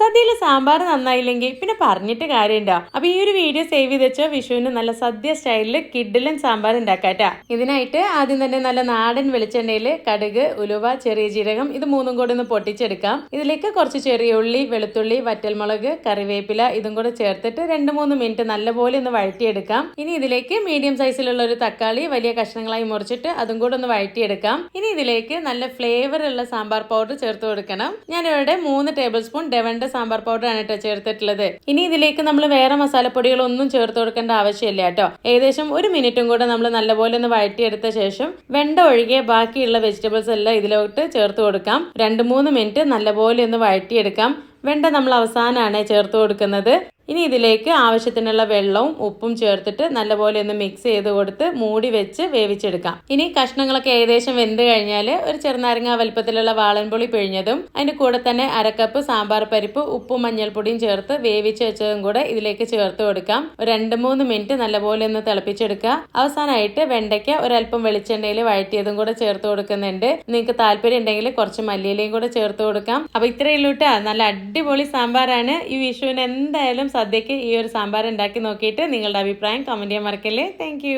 സദ്യയിൽ സാമ്പാർ നന്നായില്ലെങ്കിൽ പിന്നെ പറഞ്ഞിട്ട് കാര്യമുണ്ടോ അപ്പൊ ഈ ഒരു വീഡിയോ സേവ് ചെയ്ത് വെച്ചോ വിഷുവിന് നല്ല സദ്യ സ്റ്റൈലിൽ കിഡിലും സാമ്പാർ ഉണ്ടാക്കാറ്റാ ഇതിനായിട്ട് ആദ്യം തന്നെ നല്ല നാടൻ വെളിച്ചെണ്ണയിൽ കടുക് ഉലുവ ചെറിയ ജീരകം ഇത് മൂന്നും കൂടി ഒന്ന് പൊട്ടിച്ചെടുക്കാം. ഇതിലേക്ക് കുറച്ച് ചെറിയ ഉള്ളി വെളുത്തുള്ളി വറ്റൽമുളക് കറിവേപ്പില ഇതും കൂടെ ചേർത്തിട്ട് രണ്ട് മൂന്ന് മിനിറ്റ് നല്ലപോലെ ഒന്ന് വഴറ്റിയെടുക്കാം. ഇനി ഇതിലേക്ക് മീഡിയം സൈസിലുള്ള ഒരു തക്കാളി വലിയ കഷ്ണങ്ങളായി മുറിച്ചിട്ട് അതും കൂടെ ഒന്ന് വഴറ്റിയെടുക്കാം. ഇനി ഇതിലേക്ക് നല്ല ഫ്ലേവർ ഉള്ള സാമ്പാർ പൗഡർ ചേർത്ത് കൊടുക്കണം. ഞാനിവിടെ മൂന്ന് ടേബിൾ സ്പൂൺ ഡെവന്റെ സാമ്പാർ പൗഡർ ആണ് കേട്ടോ ചേർത്തിട്ടുള്ളത്. ഇനി ഇതിലേക്ക് നമ്മൾ വേറെ മസാലപ്പൊടികളൊന്നും ചേർത്ത് കൊടുക്കേണ്ട ആവശ്യമില്ല കേട്ടോ ഏകദേശം ഒരു മിനിറ്റും കൂടെ നമ്മൾ നല്ലപോലെ ഒന്ന് വഴറ്റിയെടുത്ത ശേഷം വെണ്ട ഒഴികെ ബാക്കിയുള്ള വെജിറ്റബിൾസ് എല്ലാം ഇതിലോട്ട് ചേർത്ത് കൊടുക്കാം. രണ്ട് മൂന്ന് മിനിറ്റ് നല്ലപോലെ ഒന്ന് വഴറ്റിയെടുക്കാം. വെണ്ട നമ്മൾ അവസാനമാണ് ചേർത്ത് കൊടുക്കുന്നത്. ഇനി ഇതിലേക്ക് ആവശ്യത്തിനുള്ള വെള്ളവും ഉപ്പും ചേർത്തിട്ട് നല്ലപോലെ ഒന്ന് മിക്സ് ചെയ്ത് കൊടുത്ത് മൂടി വെച്ച് വേവിച്ചെടുക്കാം. ഇനി കഷ്ണങ്ങളൊക്കെ ഏകദേശം വെന്ത് കഴിഞ്ഞാൽ ഒരു ചെറുനാരങ്ങ വലുപ്പത്തിലുള്ള വാളൻപുളി പിഴിഞ്ഞതും അതിന്റെ കൂടെ തന്നെ അരക്കപ്പ് സാമ്പാർ പരിപ്പ് ഉപ്പും മഞ്ഞൾപ്പൊടിയും ചേർത്ത് വേവിച്ച് വെച്ചതും കൂടെ ഇതിലേക്ക് ചേർത്ത് കൊടുക്കാം. ഒരു രണ്ട് മൂന്ന് മിനിറ്റ് നല്ലപോലെ ഒന്ന് തിളപ്പിച്ചെടുക്കുക. അവസാനമായിട്ട് വെണ്ടയ്ക്ക ഒരല്പം വെളിച്ചെണ്ണയിൽ വഴറ്റിയതും കൂടെ ചേർത്ത് കൊടുക്കുന്നുണ്ട്. നിങ്ങൾക്ക് താല്പര്യം ഉണ്ടെങ്കിൽ കുറച്ച് മല്ലിയിലയും കൂടെ ചേർത്ത് കൊടുക്കാം. അപ്പൊ ഇത്രയുള്ളൂട്ടാ. നല്ല അടിപൊളി സാമ്പാറാണ്. ഈ വിഷുവിന് എന്തായാലും സദ്യക്ക് ഈ ഒരു സാമ്പാർ ഉണ്ടാക്കി നോക്കിയിട്ട് നിങ്ങളുടെ അഭിപ്രായം കമന്റ് ചെയ്യാൻ മറക്കല്ലേ? താങ്ക്